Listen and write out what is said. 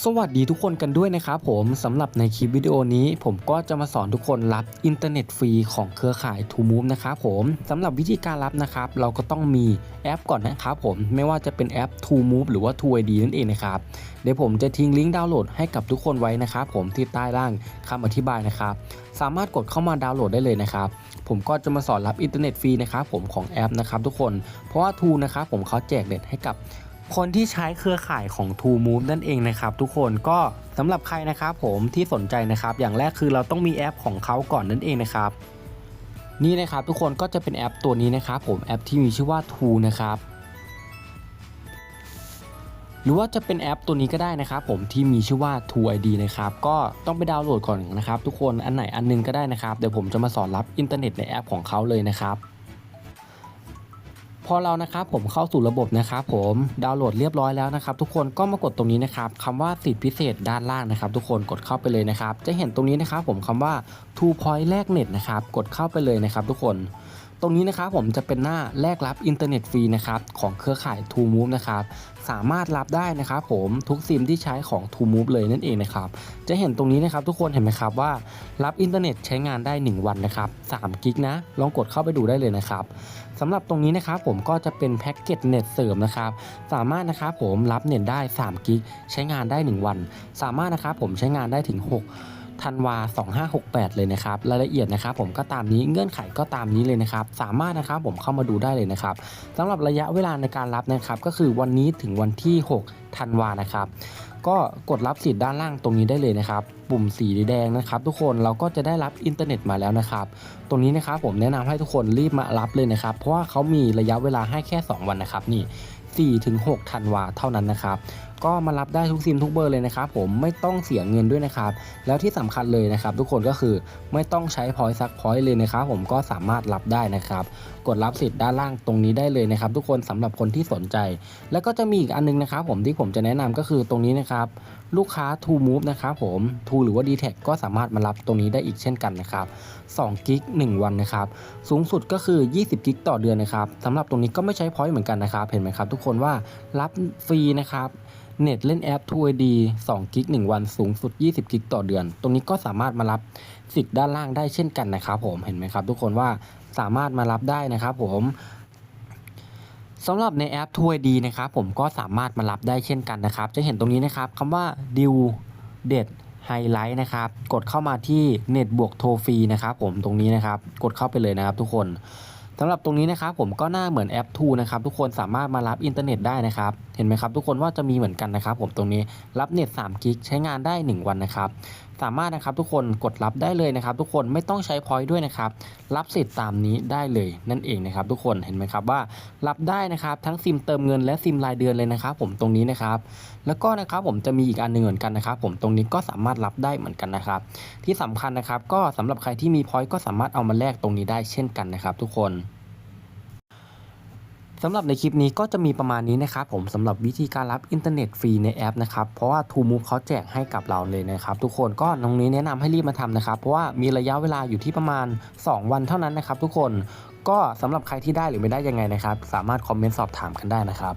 สวัสดีทุกคนกันด้วยนะครับผมสำหรับในคลิปวิดีโอนี้ ผมก็จะมาสอนทุกคนรับอินเทอร์เน็ตฟรีของเครือข่าย t o m o v e นะครับผมสำหรับวิธีการรับนะครับ เราก็ต้องมีแอปก่อนนะครับผมไม่ว่าจะเป็นแอป t o m o v e หรือว่า t o ID นั่นเองนะครับเดี๋ยวผมจะทิ้งลิงก์ดาวน์โหลดให้กับทุกคนไว้นะครับผมที่ใต้ล่างคำอธิบายนะครับสามารถกดเข้ามาดาวน์โหลดได้เลยนะครับผมก็จะมาสอนรับอินเทอร์เน็ตฟรีนะครับผมของแอปนะครับทุกคนเพราะว่า t o นะครับผมเขาแจกเน็ตให้กับ คนที่ใช้เครือข่ายของ t o Move นั่นเองนะครับทุกคนก็สำหรับใครนะครับผมที่สนใจนะครับ อย่างแรกคือเราต้องมีแอปของเขาก่อนนั่นเองนะครับ นี่นะครับทุกคนก็จะเป็นแอปตัวนี้นะครับ ผมแอปที่มีชื่อว่า t o นะครับหรือว่าจะเป็นแอปตัวนี้ก็ได้นะครับผมที่มีชื่อว่า t o ID นะครับก็ต้องไปดาวน์โหลดก่อนนะครับ ทุกคนอันไหนอันนึงก็ได้นะครับเดี๋ยวผมจะมาสอนรับอินเทอร์เน็ตในแอปของเขาเลยนะครับ พอเรานะครับผมเข้าสู่ระบบนะครับผมดาวน์โหลดเรียบร้อยแล้วนะครับ ทุกคนก็มากดตรงนี้นะครับคำว่าสิทธิพิเศษด้านล่างนะครับ ทุกคนกดเข้าไปเลยนะครับ จะเห็นตรงนี้นะครับผมคำว่า Two Point แลกเน็ตนะครับกดเข้าไปเลยนะครับ ทุกคน ตรงนี้นะครับผมจะเป็นหน้าแลกรับอินเทอร์เน็ตฟรีนะครับของเครือข่าย t o Move นะครับสามารถรับได้นะครับผมทุกซิมที่ใช้ของ t o Move เลยนั่นเองนะครับจะเห็นตรงนี้นะครับทุกคนเห็นไหมครับว่า รับอินเทอร์เน็ตใช้งานได้ 1 วันนะครับ3กิกนะลองกดเข้าไปดูได้เลยนะครับสำหรับตรงนี้นะครับผมก็จะเป็นแพ็กเกจเน็ตเสริมนะครับสามารถนะครับผมรับเน็ตได้3กิกใช้งานได้ 1 วัน สามารถนะครับผมใช้งานได้ถึง 6 ธันวา 2568 เลยนะครับ รายละเอียดนะครับผมก็ตามนี้เงื่อนไขก็ตามนี้เลยนะครับ สามารถนะครับผมเข้ามาดูได้เลยนะครับสำหรับระยะเวลาในการรับนะครับ ก็คือวันนี้ถึงวันที่ 6 ธันวานะครับก็กดรับสิทธิ์ด้านล่างตรงนี้ได้เลยนะครับ ปุ่มสีแดงนะครับ ทุกคนเราก็จะได้รับอินเทอร์เน็ตมาแล้วนะครับ ตรงนี้นะครับผมแนะนำให้ทุกคนรีบมารับเลยนะครับ เพราะว่าเขามีระยะเวลาให้แค่ 2 วันนะครับนี่4ถึง6ธันวาเท่านั้นนะครับ ก็มารับได้ทุกซิมทุกเบอร์เลยนะครับผมไม่ต้องเสียเงินด้วยนะครับ แล้วที่สำคัญเลยนะครับ ทุกคนก็คือไม่ต้องใช้พอยซักพอยเลยนะครับผมก็สามารถรับได้นะครับ กดรับสิทธิ์ด้านล่างตรงนี้ได้เลยนะครับ ทุกคนสำหรับคนที่สนใจ แล้วก็จะมีอีกอันนึงนะครับ ผมที่ผมจะแนะนำก็คือตรงนี้นะครับลูกค้า t o Move นะครับผม t o หรือว่า d t แทก็สามารถมารับตรงนี้ได้อีกเช่นกันนะครับ2กิก1วันนะครับ สูงสุดก็คือ 20กิกต่อเดือนนะครับสำหรับตรงนี้ก็ไม่ใช้พอยต์เหมือนกันนะครับ เห็นไหมครับ ทุกคนว่ารับฟรีนะครับเน็ตเล่นแอป t o ID 2กิก1 วันสูงสุด 20 กิกต่อเดือน ตรงนี้ก็สามารถมารับสิทธิ์ด้านล่างได้เช่นกันนะครับผมเห็นไหมครับทุกคนว่าสามารถมารับได้นะครับผมสำหรับในแอป t o ID นะครับผมก็สามารถมารับได้เช่นกันนะครับ จะเห็นตรงนี้นะครับคำว่าดิวเด็ดไฮไลท์นะครับ กดเข้ามาที่เน็ตบวกโทรฟรีนะครับผมตรงนี้นะครับ กดเข้าไปเลยนะครับทุกคน สำหรับตรงนี้นะครับผมก็หน้าเหมือนแอป2นะครับทุกคนสามารถมารับอินเทอร์เน็ตได้นะครับเห็นไหมครับทุกคนว่าจะมีเหมือนกันนะครับผมตรงนี้รับเน็ต3กิกใช้งานได้ 1 วันนะครับ สามารถนะครับทุกคนกดรับได้เลยนะครับ ทุกคนไม่ต้องใช้พอยต์ด้วยนะครับ รับสิทธิ์ตามนี้ได้เลยนั่นเองนะครับ ทุกคนเห็นไหมครับว่า รับได้นะครับทั้งซิมเติมเงินและซิมรายเดือนเลยนะครับ ผมตรงนี้นะครับ แล้วก็นะครับผมจะมีอีกอันหนึ่งเหมือนกันนะครับ ผมตรงนี้ก็สามารถรับได้เหมือนกันนะครับ ที่สำคัญนะครับ ก็สำหรับใครที่มีพอยต์ก็สามารถเอามาแลกตรงนี้ได้เช่นกันนะครับ ทุกคน สำหรับในคลิปนี้ก็จะมีประมาณนี้นะครับผมสำหรับวิธีการรับอินเทอร์เน็ตฟรีในแอปนะครับเพราะว่า t o Move เขาแจกให้กับเราเลยนะครับทุกคนก็ตรงนี้แนะนำให้รีบมาทำนะครับเพราะว่ามีระยะเวลาอยู่ที่ประมาณ 2 วันเท่านั้นนะครับทุกคนก็สำหรับใครที่ได้หรือไม่ได้ยังไงนะครับ สามารถคอมเมนต์สอบถามกันได้นะครับ